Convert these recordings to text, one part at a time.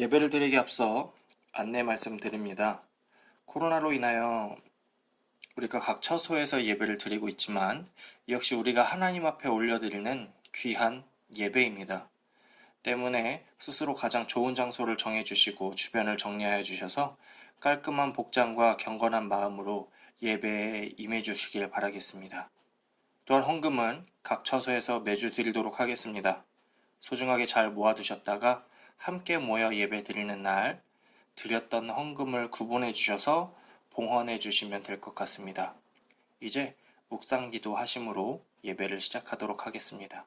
예배를 드리기 앞서 안내 말씀드립니다. 코로나로 인하여 우리가 각 처소에서 예배를 드리고 있지만 역시 우리가 하나님 앞에 올려드리는 귀한 예배입니다. 때문에 스스로 가장 좋은 장소를 정해주시고 주변을 정리하여 주셔서 깔끔한 복장과 경건한 마음으로 예배에 임해 주시길 바라겠습니다. 또한 헌금은 각 처소에서 매주 드리도록 하겠습니다. 소중하게 잘 모아두셨다가 함께 모여 예배 드리는 날 드렸던 헌금을 구분해 주셔서 봉헌해 주시면 될 것 같습니다. 이제 묵상 기도 하심으로 예배를 시작하도록 하겠습니다.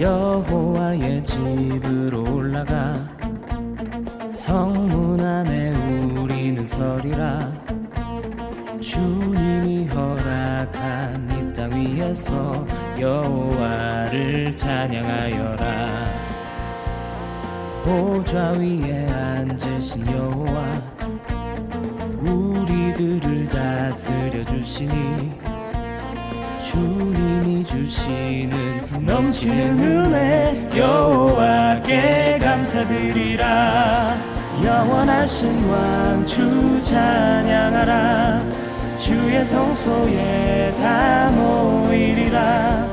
여호와의 집으로 올라가. 성문 안에 우리는 서리라. 주님이 허락한 이 땅 위에서 여호와를 찬양하여라. 보좌 위에 앉으신 여호와 우리들을 다스려 주시니 주님이 주시는 넘치는 은혜 여호와께 감사드리라. 영원하신 왕 주 찬양하라. 주의 성소에 다 모이리라.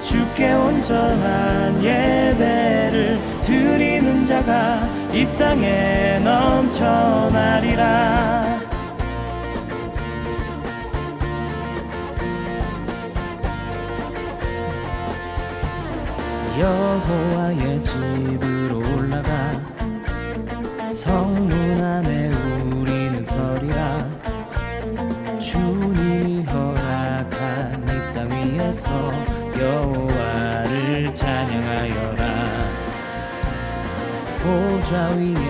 주께 온전한 예배를 드리는 자가 이 땅에 넘쳐나리라 여호와의 집으로 올라가. 성문 안에 우리는 서리라. 주님이 허락한 이 땅 위에서 여호와를 찬양하여라. 보좌 위에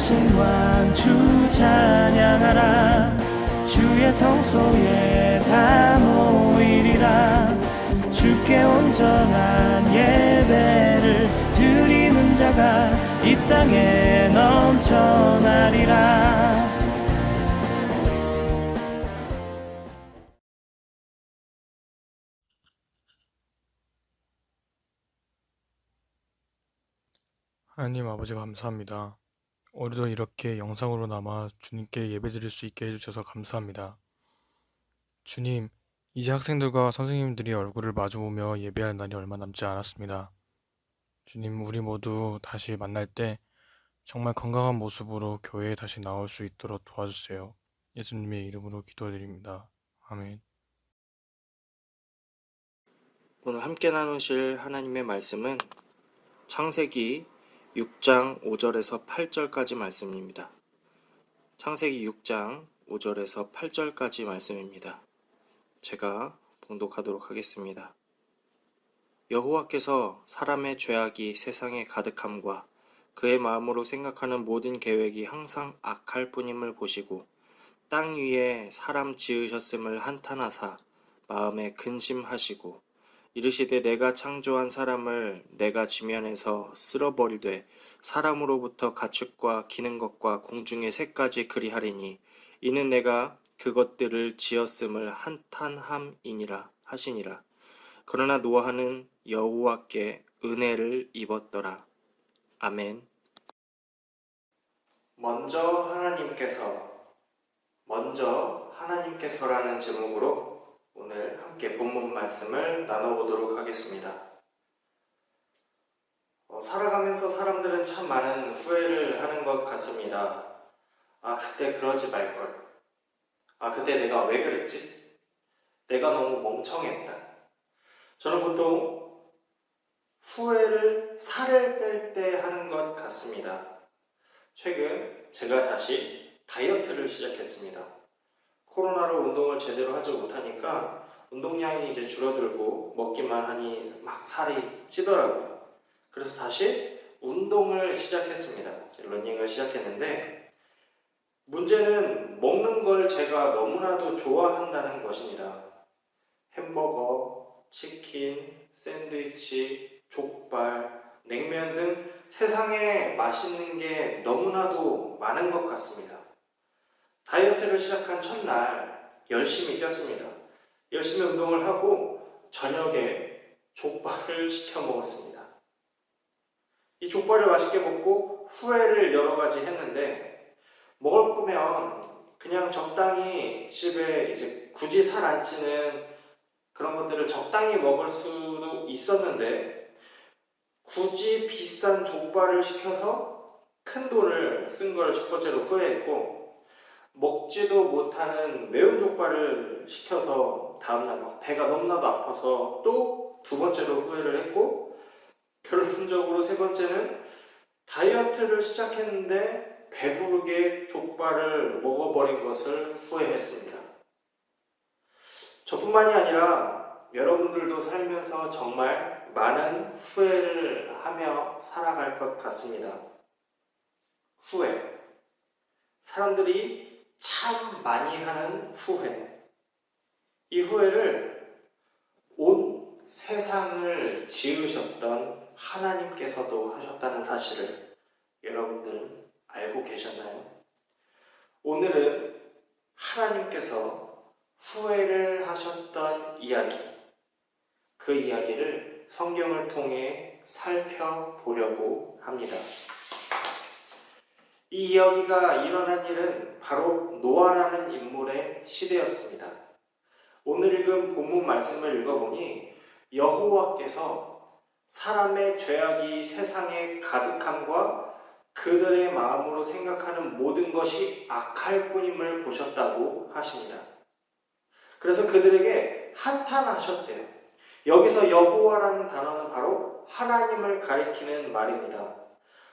영원하신 왕주 찬양하라. 주의 성소에 다 모이리라. 주께 온전한 예배를 드리는 자가 이 땅에 넘쳐나리라. 하나님 아버지 감사합니다. 오늘도 이렇게 영상으로 남아 주님께 예배드릴 수 있게 해주셔서 감사합니다. 주님, 이제 학생들과 선생님들이 얼굴을 마주보며 예배할 날이 얼마 남지 않았습니다. 주님, 우리 모두 다시 만날 때 정말 건강한 모습으로 교회에 다시 나올 수 있도록 도와주세요. 예수님의 이름으로 기도드립니다. 아멘. 오늘 함께 나누실 하나님의 말씀은 창세기 6장 5절에서 8절까지 말씀입니다. 창세기 6장 5절에서 8절까지 말씀입니다. 제가 봉독하도록 하겠습니다. 여호와께서 사람의 죄악이 세상에 가득함과 그의 마음으로 생각하는 모든 계획이 항상 악할 뿐임을 보시고 땅 위에 사람 지으셨음을 한탄하사 마음에 근심하시고 이르시되 내가 창조한 사람을 내가 지면에서 쓸어버리되 사람으로부터 가축과 기는 것과 공중의 새까지 그리하리니 이는 내가 그것들을 지었음을 한탄함이니라 하시니라. 그러나 노아는 여호와께 은혜를 입었더라. 아멘. 먼저 하나님께서 먼저 하나님께서라는 제목으로 오늘 함께 본문 말씀을 나눠보도록 하겠습니다. 어, 살아가면서 사람들은 참 많은 후회를 하는 것 같습니다. 아, 그때 그러지 말걸. 아, 그때 내가 왜 그랬지? 내가 너무 멍청했다. 저는 보통 후회를 살을 뺄 때 하는 것 같습니다. 최근 제가 다시 다이어트를 시작했습니다. 코로나로 운동을 제대로 하지 못하니까 운동량이 이제 줄어들고 먹기만 하니 막 살이 찌더라고요. 그래서 다시 운동을 시작했습니다. 러닝을 시작했는데 문제는 먹는 걸 제가 너무나도 좋아한다는 것입니다. 햄버거, 치킨, 샌드위치, 족발, 냉면 등 세상에 맛있는 게 너무나도 많은 것 같습니다. 다이어트를 시작한 첫날 열심히 뛰었습니다. 열심히 운동을 하고 저녁에 족발을 시켜 먹었습니다. 이 족발을 맛있게 먹고 후회를 여러 가지 했는데 먹을 거면 그냥 적당히 집에 이제 굳이 살 안 찌는 그런 것들을 적당히 먹을 수도 있었는데 굳이 비싼 족발을 시켜서 큰 돈을 쓴 걸 첫 번째로 후회했고 먹지도 못하는 매운 족발을 시켜서 다음날 막 배가 너무나도 아파서 또 두 번째로 후회를 했고 결론적으로 세 번째는 다이어트를 시작했는데 배부르게 족발을 먹어버린 것을 후회했습니다. 저뿐만이 아니라 여러분들도 살면서 정말 많은 후회를 하며 살아갈 것 같습니다. 후회. 사람들이 참 많이 하는 후회. 이 후회를 온 세상을 지으셨던 하나님께서도 하셨다는 사실을 여러분들은 알고 계셨나요? 오늘은 하나님께서 후회를 하셨던 이야기, 그 이야기를 성경을 통해 살펴보려고 합니다. 이 이야기가 일어난 일은 바로 노아라는 인물의 시대였습니다. 오늘 읽은 본문 말씀을 읽어보니 여호와께서 사람의 죄악이 세상에 가득함과 그들의 마음으로 생각하는 모든 것이 악할 뿐임을 보셨다고 하십니다. 그래서 그들에게 한탄하셨대요. 여기서 여호와라는 단어는 바로 하나님을 가리키는 말입니다.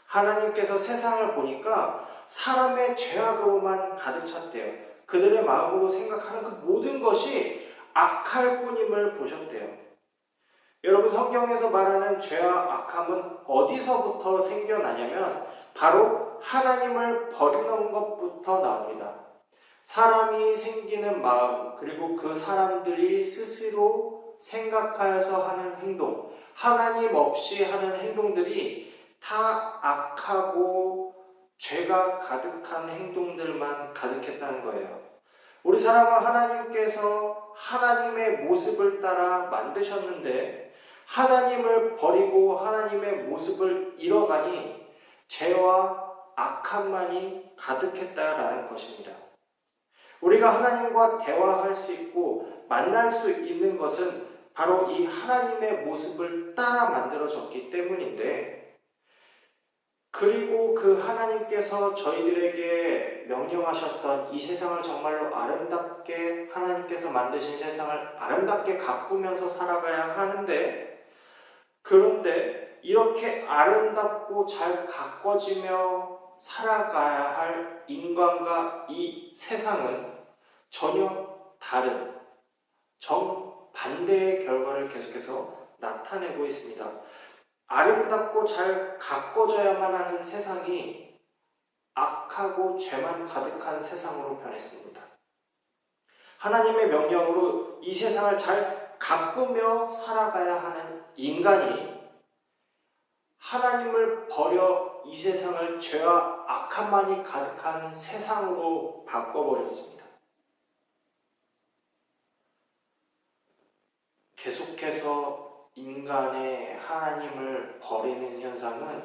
하나님께서 세상을 보니까 사람의 죄악으로만 가득 찼대요. 그들의 마음으로 생각하는 그 모든 것이 악할 뿐임을 보셨대요. 여러분 성경에서 말하는 죄와 악함은 어디서부터 생겨나냐면 바로 하나님을 버리는 것부터 나옵니다. 사람이 생기는 마음 그리고 그 사람들이 스스로 생각하여서 하는 행동 하나님 없이 하는 행동들이 다 악하고 죄가 가득한 행동들만 가득했다는 거예요. 우리 사람은 하나님께서 하나님의 모습을 따라 만드셨는데 하나님을 버리고 하나님의 모습을 잃어가니 죄와 악함만이 가득했다라는 것입니다. 우리가 하나님과 대화할 수 있고 만날 수 있는 것은 바로 이 하나님의 모습을 따라 만들어졌기 때문인데 그리고 그 하나님께서 저희들에게 명령하 명령하셨던 이 세상을 정말로 아름답게 하나님께서 만드신 세상을 아름답게 가꾸면서 살아가야 하는데 그런데 이렇게 아름답고 잘 가꿔지며 살아가야 할 인간과 이 세상은 전혀 다른 정반대의 결과를 계속해서 나타내고 있습니다. 아름답고 잘 가꿔져야만 하는 세상이 악하고 죄만 가득한 세상으로 변했습니다. 하나님의 명령으로 이 세상을 잘 가꾸며 살아가야 하는 인간이 하나님을 버려 이 세상을 죄와 악함만이 가득한 세상으로 바꿔버렸습니다. 계속해서 인간의 하나님을 버리는 현상은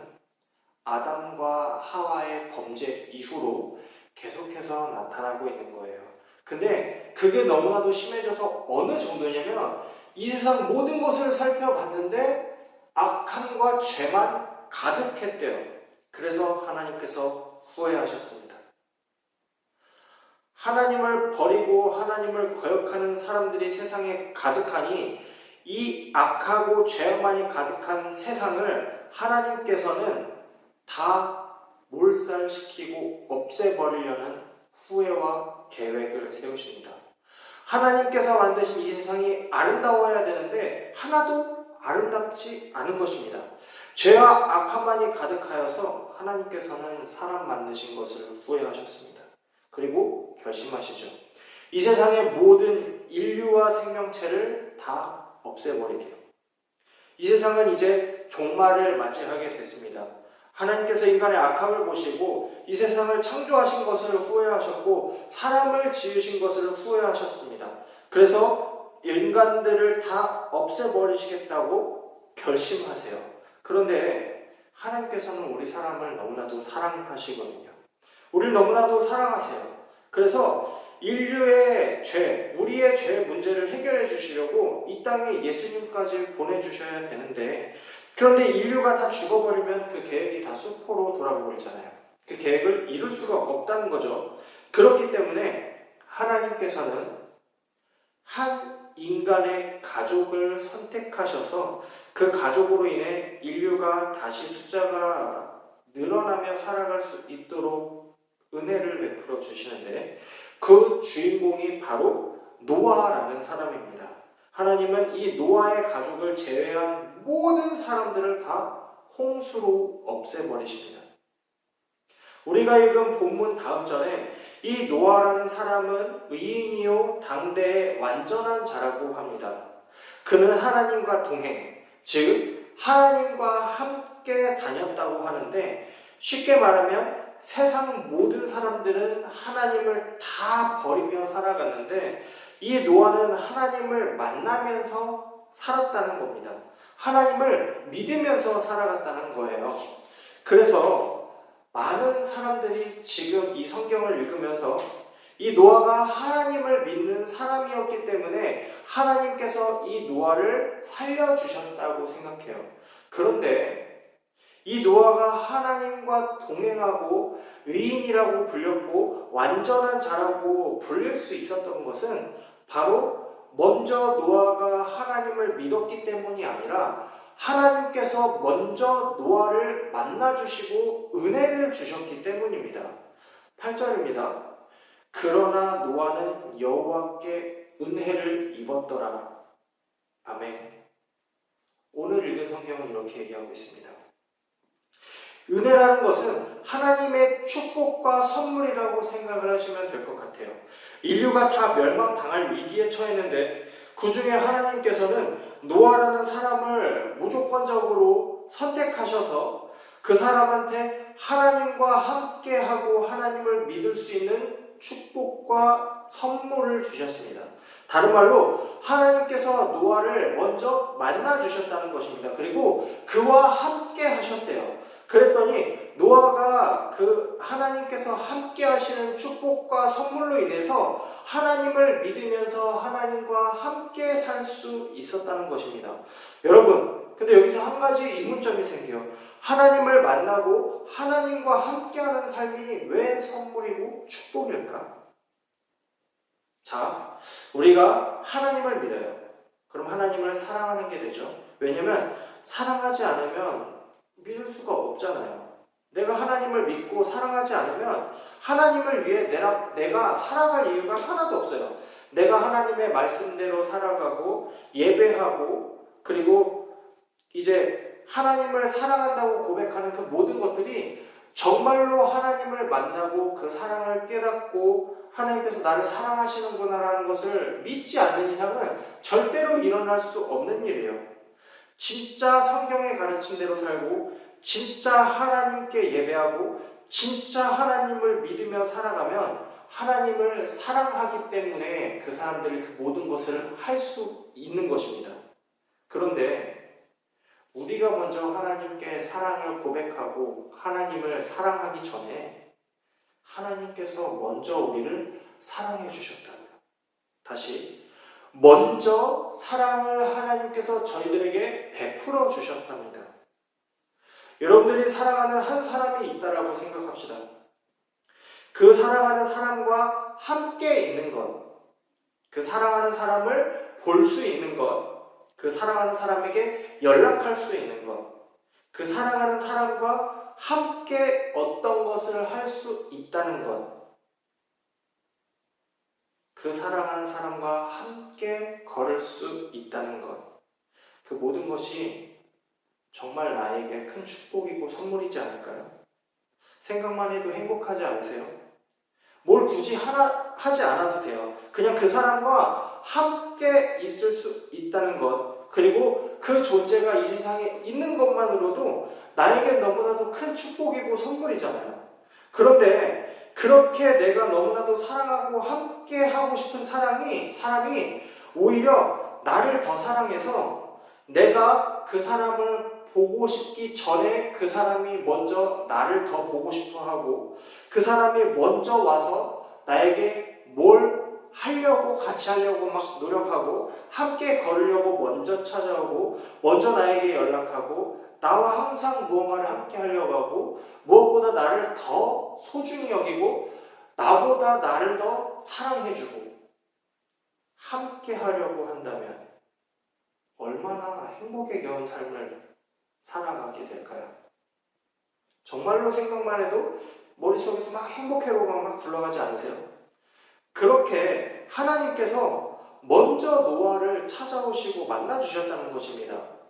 아담과 하와의 범죄 이후로 계속해서 나타나고 있는 거예요. 근데 그게 너무나도 심해져서 어느 정도냐면 이 세상 모든 것을 살펴봤는데 악함과 죄만 가득했대요. 그래서 하나님께서 후회하셨습니다. 하나님을 버리고 하나님을 거역하는 사람들이 세상에 가득하니 이 악하고 죄만이 가득한 세상을 하나님께서는 다 몰살시키고 없애버리려는 후회와 계획을 세우십니다. 하나님께서 만드신 이 세상이 아름다워야 되는데 하나도 아름답지 않은 것입니다. 죄와 악함만이 가득하여서 하나님께서는 사람 만드신 것을 후회하셨습니다. 그리고 결심하시죠. 이 세상의 모든 인류와 생명체를 다 없애버리게요. 이 세상은 이제 종말을 맞이하게 됐습니다. 하나님께서 인간의 악함을 보시고 이 세상을 창조하신 것을 후회하셨고 사람을 지으신 것을 후회하셨습니다. 그래서 인간들을 다 없애버리시겠다고 결심하세요. 그런데 하나님께서는 우리 사람을 너무나도 사랑하시거든요. 우리를 너무나도 사랑하세요. 그래서 인류의 죄, 우리의 죄 문제를 해결해 주시려고 이 땅에 예수님까지 보내주셔야 되는데 그런데 인류가 다 죽어버리면 그 계획이 다 수포로 돌아버리잖아요. 그 계획을 이룰 수가 없다는 거죠. 그렇기 때문에 하나님께서는 한 인간의 가족을 선택하셔서 그 가족으로 인해 인류가 다시 숫자가 늘어나며 살아갈 수 있도록 은혜를 베풀어 주시는데 그 주인공이 바로 노아라는 사람입니다. 하나님은 이 노아의 가족을 제외한 모든 사람들을 다 홍수로 없애버리십니다. 우리가 읽은 본문 다음 절에 이 노아라는 사람은 의인이요 당대의 완전한 자라고 합니다. 그는 하나님과 동행, 즉 하나님과 함께 다녔다고 하는데 쉽게 말하면 세상 모든 사람들은 하나님을 다 버리며 살아갔는데 이 노아는 하나님을 만나면서 살았다는 겁니다. 하나님을 믿으면서 살아갔다는 거예요. 그래서 많은 사람들이 지금 이 성경을 읽으면서 이 노아가 하나님을 믿는 사람이었기 때문에 하나님께서 이 노아를 살려주셨다고 생각해요. 그런데 이 노아가 하나님과 동행하고 의인이라고 불렸고 완전한 자라고 불릴 수 있었던 것은 바로 먼저 노아가 하나님을 믿었기 때문이 아니라 하나님께서 먼저 노아를 만나주시고 은혜를 주셨기 때문입니다. 8절입니다. 그러나 노아는 여호와께 은혜를 입었더라. 아멘. 오늘 읽은 성경은 이렇게 얘기하고 있습니다. 은혜라는 것은 하나님의 축복과 선물이라고 생각을 하시면 될 것 같아요. 인류가 다 멸망당할 위기에 처했는데 그 중에 하나님께서는 노아라는 사람을 무조건적으로 선택하셔서 그 사람한테 하나님과 함께하고 하나님을 믿을 수 있는 축복과 선물을 주셨습니다. 다른 말로 하나님께서 노아를 먼저 만나 주셨다는 것입니다. 그리고 그와 함께 하셨대요. 그랬더니 노아가 그 하나님께서 함께 하시는 축복과 선물로 인해서 하나님을 믿으면서 하나님과 함께 살 수 있었다는 것입니다. 여러분, 근데 여기서 한 가지 의문점이 생겨요. 하나님을 만나고 하나님과 함께하는 삶이 왜 선물이고 축복일까? 자, 우리가 하나님을 믿어요. 그럼 하나님을 사랑하는 게 되죠. 왜냐면 사랑하지 않으면 믿을 수가 없잖아요. 내가 하나님을 믿고 사랑하지 않으면 하나님을 위해 내가, 내가 살아갈 이유가 하나도 없어요. 내가 하나님의 말씀대로 살아가고 예배하고 그리고 이제 하나님을 사랑한다고 고백하는 그 모든 것들이 정말로 하나님을 만나고 그 사랑을 깨닫고 하나님께서 나를 사랑하시는구나라는 것을 믿지 않는 이상은 절대로 일어날 수 없는 일이에요. 진짜 성경에 가르친 대로 살고 진짜 하나님께 예배하고 진짜 하나님을 믿으며 살아가면 하나님을 사랑하기 때문에 그 사람들이 그 모든 것을 할 수 있는 것입니다. 그런데 우리가 먼저 하나님께 사랑을 고백하고 하나님을 사랑하기 전에 하나님께서 먼저 우리를 사랑해 주셨다고요. 다시 먼저 사랑을 하나님께서 저희들에게 베풀어 주셨답니다. 여러분들이 사랑하는 한 사람이 있다라고 생각합시다. 그 사랑하는 사람과 함께 있는 것, 그 사랑하는 사람을 볼 수 있는 것, 그 사랑하는 사람에게 연락할 수 있는 것, 그 사랑하는 사람과 함께 어떤 것을 할 수 있다는 것, 그 사랑하는 사람과 함께 걸을 수 있다는 것, 그 모든 것이 정말 나에게 큰 축복이고 선물이지 않을까요? 생각만 해도 행복하지 않으세요? 뭘 굳이 하나 하지 않아도 돼요. 그냥 그 사람과 함께 있을 수 있다는 것, 그리고 그 존재가 이 세상에 있는 것만으로도 나에게 너무나도 큰 축복이고 선물이잖아요. 그런데 그렇게 내가 너무나도 사랑하고 함께 하고 싶은 사랑이 사람이 오히려 나를 더 사랑해서 내가 그 사람을 보고 싶기 전에 그 사람이 먼저 나를 더 보고 싶어 하고 그 사람이 먼저 와서 나에게 뭘 하려고 같이 하려고 막 노력하고 함께 걸으려고 먼저 찾아오고 먼저 나에게 연락하고 나와 항상 무언가를 함께 하려고 하고 무엇보다 나를 더 소중히 여기고 나보다 나를 더 사랑해주고 함께 하려고 한다면 얼마나 행복에 겨운 삶을 살아가게 될까요? 정말로 생각만 해도 머릿속에서 막 행복해로 막 굴러가지 않으세요? 그렇게 하나님께서 먼저 노아를 찾아오시고 만나주셨다는 것입니다.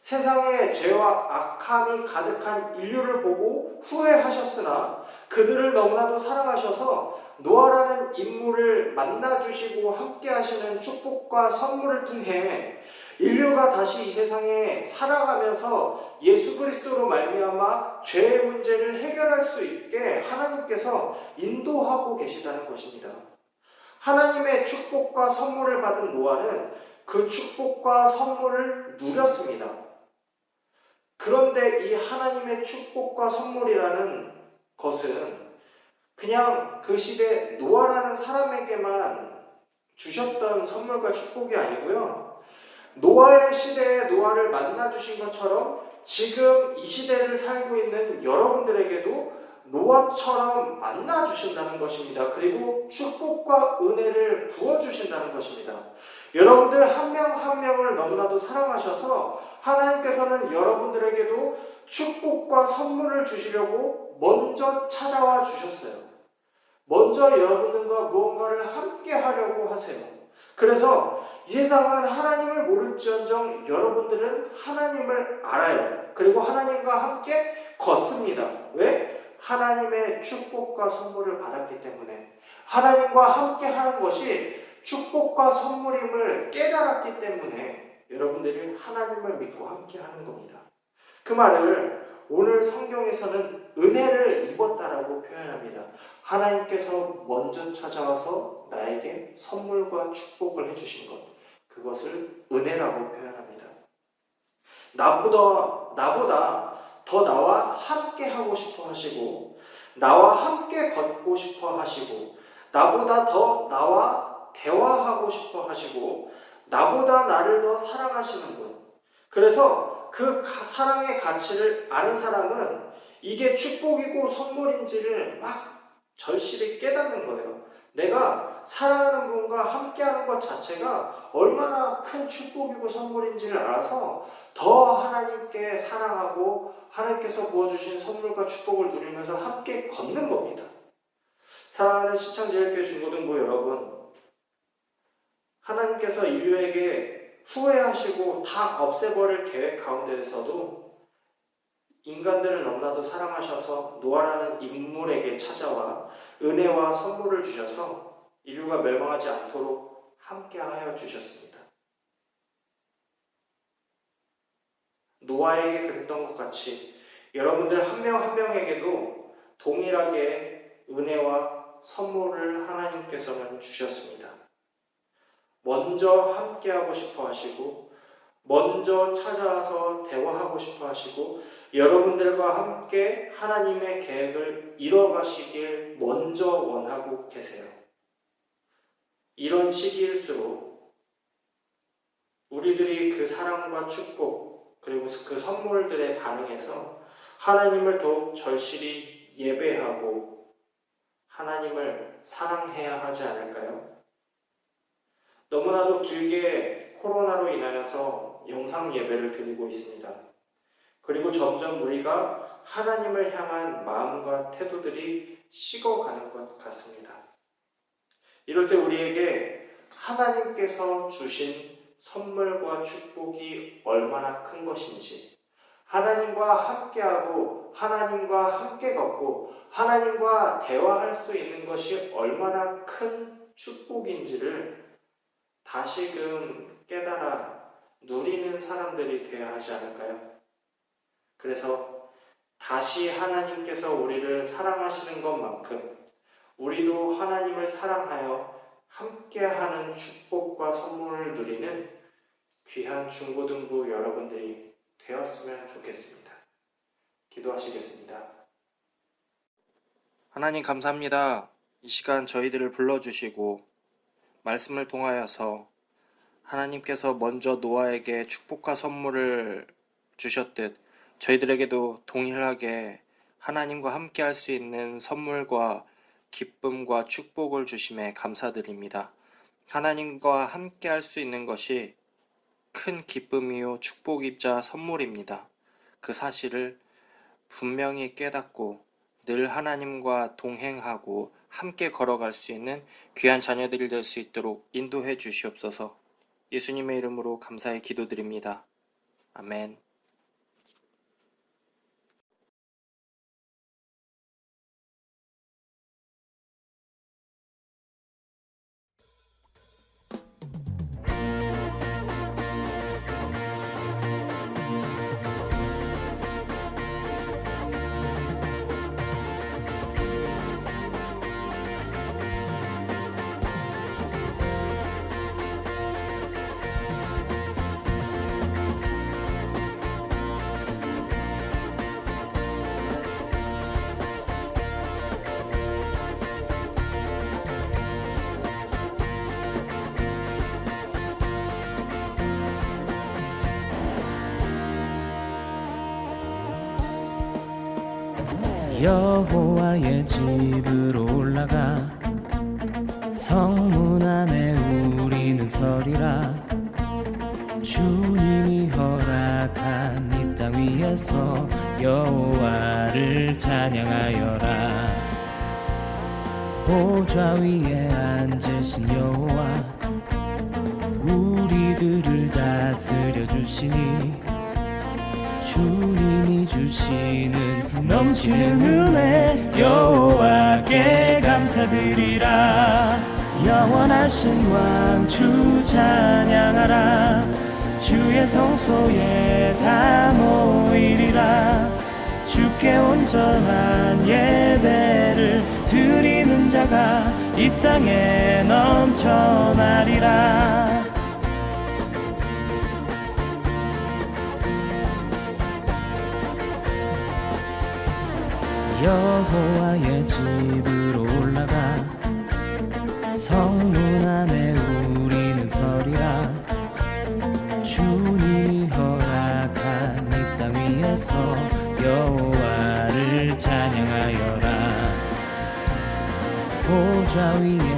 세상에 죄와 악함이 가득한 인류를 보고 후회하셨으나 그들을 너무나도 사랑하셔서 노아라는 인물을 만나주시고 함께 하시는 축복과 선물을 통해 인류가 다시 이 세상에 살아가면서 예수 그리스도로 말미암아 죄의 문제를 해결할 수 있게 하나님께서 인도하고 계시다는 것입니다. 하나님의 축복과 선물을 받은 노아는 그 축복과 선물을 누렸습니다. 그런데 이 하나님의 축복과 선물이라는 것은 그냥 그 시대 노아라는 사람에게만 주셨던 선물과 축복이 아니고요. 노아의 시대에 노아를 만나 주신 것처럼 지금 이 시대를 살고 있는 여러분들에게도 노아처럼 만나 주신다는 것입니다. 그리고 축복과 은혜를 부어 주신다는 것입니다. 여러분들 한 명한 명을 너무나도 사랑하셔서 하나님께서는 여러분들에게도 축복과 선물을 주시려고 먼저 찾아와 주셨어요. 먼저 여러분들과 무언가를 함께 하려고 하세요. 그래서 이 세상은 하나님을 모를지언정 여러분들은 하나님을 알아요. 그리고 하나님과 함께 걷습니다. 왜? 하나님의 축복과 선물을 받았기 때문에 하나님과 함께 하는 것이 축복과 선물임을 깨달았기 때문에 여러분들이 하나님을 믿고 함께 하는 겁니다. 그 말을 오늘 성경에서는 은혜를 입었다라고 표현합니다. 하나님께서 먼저 찾아와서 나에게 선물과 축복을 해주신 것, 그것을 은혜라고 표현합니다. 나보다, 나보다 더 나와 함께 하고 싶어 하시고, 나와 함께 걷고 싶어 하시고, 나보다 더 나와 대화하고 싶어 하시고, 나보다 나를 더 사랑하시는 분. 그래서 그 가- 사랑의 가치를 아는 사람은 이게 축복이고 선물인지를 막 절실히 깨닫는 거예요. 내가 사랑하는 분과 함께하는 것 자체가 얼마나 큰 축복이고 선물인지를 알아서 더 하나님께 사랑하고 하나님께서 부어주신 선물과 축복을 누리면서 함께 걷는 겁니다. 사랑하는 시청자일교 중고등부 여러분, 하나님께서 인류에게 후회하시고 다 없애버릴 계획 가운데에서도 인간들을 너무나도 사랑하셔서 노아라는 인물에게 찾아와 은혜와 선물을 주셔서 인류가 멸망하지 않도록 함께하여 주셨습니다. 노아에게 그랬던 것 같이 여러분들 한 명 한 명에게도 동일하게 은혜와 선물을 하나님께서는 주셨습니다. 먼저 함께하고 싶어 하시고, 먼저 찾아와서 대화하고 싶어 하시고, 여러분들과 함께 하나님의 계획을 이뤄가시길 먼저 원하고 계세요. 이런 시기일수록 우리들이 그 사랑과 축복, 그리고 그 선물들에 반응해서 하나님을 더욱 절실히 예배하고 하나님을 사랑해야 하지 않을까요? 너무나도 길게 코로나로 인하여서 영상 예배를 드리고 있습니다. 그리고 점점 우리가 하나님을 향한 마음과 태도들이 식어가는 것 같습니다. 이럴 때 우리에게 하나님께서 주신 선물과 축복이 얼마나 큰 것인지, 하나님과 함께하고, 하나님과 함께 걷고, 하나님과 대화할 수 있는 것이 얼마나 큰 축복인지를 다시금 깨달아 누리는 사람들이 되어야 하지 않을까요? 그래서 다시 하나님께서 우리를 사랑하시는 것만큼 우리도 하나님을 사랑하여 함께하는 축복과 선물을 누리는 귀한 중고등부 여러분들이 되었으면 좋겠습니다. 기도하시겠습니다. 하나님 감사합니다. 이 시간 저희들을 불러주시고 말씀을 통하여서 하나님께서 먼저 노아에게 축복과 선물을 주셨듯 저희들에게도 동일하게 하나님과 함께 할 수 있는 선물과 기쁨과 축복을 주심에 감사드립니다. 하나님과 함께 할 수 있는 것이 큰 기쁨이요 축복입자 선물입니다. 그 사실을 분명히 깨닫고 늘 하나님과 동행하고 함께 걸어갈 수 있는 귀한 자녀들이 될 수 있도록 인도해 주시옵소서. 예수님의 이름으로 감사의 기도드립니다. 아멘. 여호와의 집으로 올라가. 성문 안에 우리는 서리라. 주님이 허락한 이 땅 위에서 여호와를 찬양하여라. 보좌 위에 앉으신 여호와 우리들을 다스려 주시니 주님이 주시는 넘치는 은혜 여호와께 감사드리라. 영원하신 왕 주 찬양하라. 주의 성소에 다 모이리라. 주께 온전한 예배를 드리는 자가 이 땅에 넘쳐나리라 여호와의 집으로 올라가. 성문 안에 우리는 서리라. 주님이 허락한 이 땅 위에서 여호와를 찬양하여라. 보좌 위에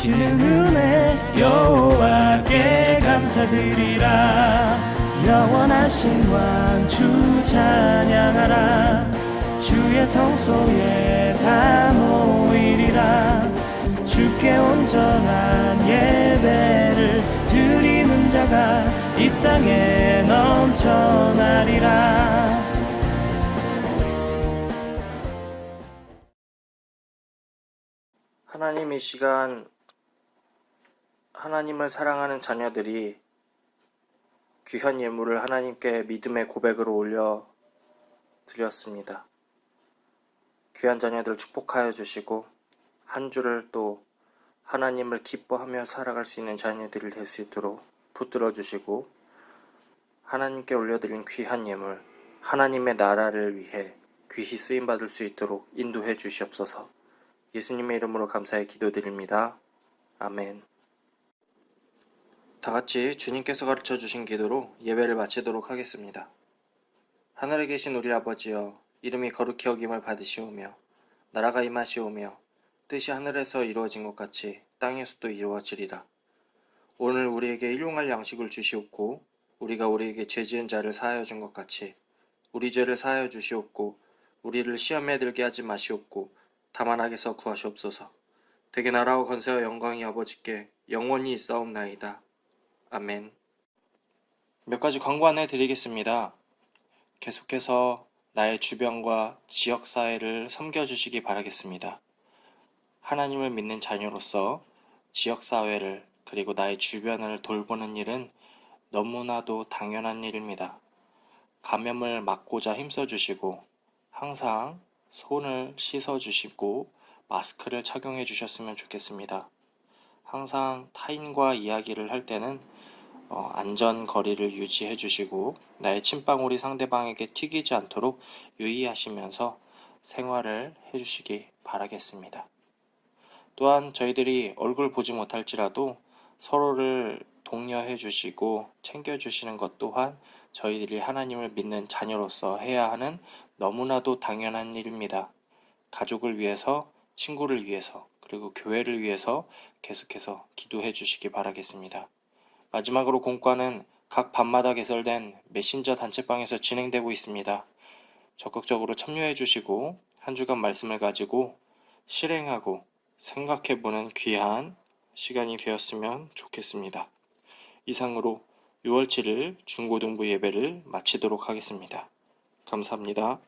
넘치는 은혜 여호와께 감사드리라. 영원하신 왕주 찬양하라. 주의 성소에 다 모이리라. 주께 온전한 예배를 드리는 자가 이 땅에 넘쳐나리라. 하나님 이 시간 하나님을 사랑하는 자녀들이 귀한 예물을 하나님께 믿음의 고백으로 올려 드렸습니다. 귀한 자녀들 축복하여 주시고 한 주를 또 하나님을 기뻐하며 살아갈 수 있는 자녀들이 될 수 있도록 붙들어 주시고 하나님께 올려드린 귀한 예물 하나님의 나라를 위해 귀히 쓰임 받을 수 있도록 인도해 주시옵소서. 예수님의 이름으로 감사의 기도드립니다. 아멘. 다 같이 주님께서 가르쳐 주신 기도로 예배를 마치도록 하겠습니다. 하늘에 계신 우리 아버지여, 이름이 거룩히 여김을 받으시오며, 나라가 임하시오며, 뜻이 하늘에서 이루어진 것 같이 땅에서도 이루어지리라. 오늘 우리에게 일용할 양식을 주시옵고, 우리가 우리에게 죄 지은 자를 사하여 준 것 같이, 우리 죄를 사하여 주시옵고, 우리를 시험에 들게 하지 마시옵고, 다만 악에서 구하시옵소서. 되게 나라와 건세와 영광이 아버지께 영원히 있사옵나이다. 아멘. 몇 가지 광고 안내 드리겠습니다. 계속해서 나의 주변과 지역 사회를 섬겨 주시기 바라겠습니다. 하나님을 믿는 자녀로서 지역 사회를 그리고 나의 주변을 돌보는 일은 너무나도 당연한 일입니다. 감염을 막고자 힘써 주시고 항상 손을 씻어 주시고 마스크를 착용해 주셨으면 좋겠습니다. 항상 타인과 이야기를 할 때는 어, 안전 거리를 유지해 주시고 나의 침방울이 상대방에게 튀기지 않도록 유의하시면서 생활을 해 주시기 바라겠습니다. 또한 저희들이 얼굴 보지 못할지라도 서로를 독려해 주시고 챙겨 주시는 것 또한 저희들이 하나님을 믿는 자녀로서 해야 하는 너무나도 당연한 일입니다. 가족을 위해서, 친구를 위해서, 그리고 교회를 위해서 계속해서 기도해 주시기 바라겠습니다. 마지막으로 공과는 각 밤마다 개설된 메신저 단체방에서 진행되고 있습니다. 적극적으로 참여해 주시고 한 주간 말씀을 가지고 실행하고 생각해 보는 귀한 시간이 되었으면 좋겠습니다. 이상으로 6월 7일 중고등부 예배를 마치도록 하겠습니다. 감사합니다.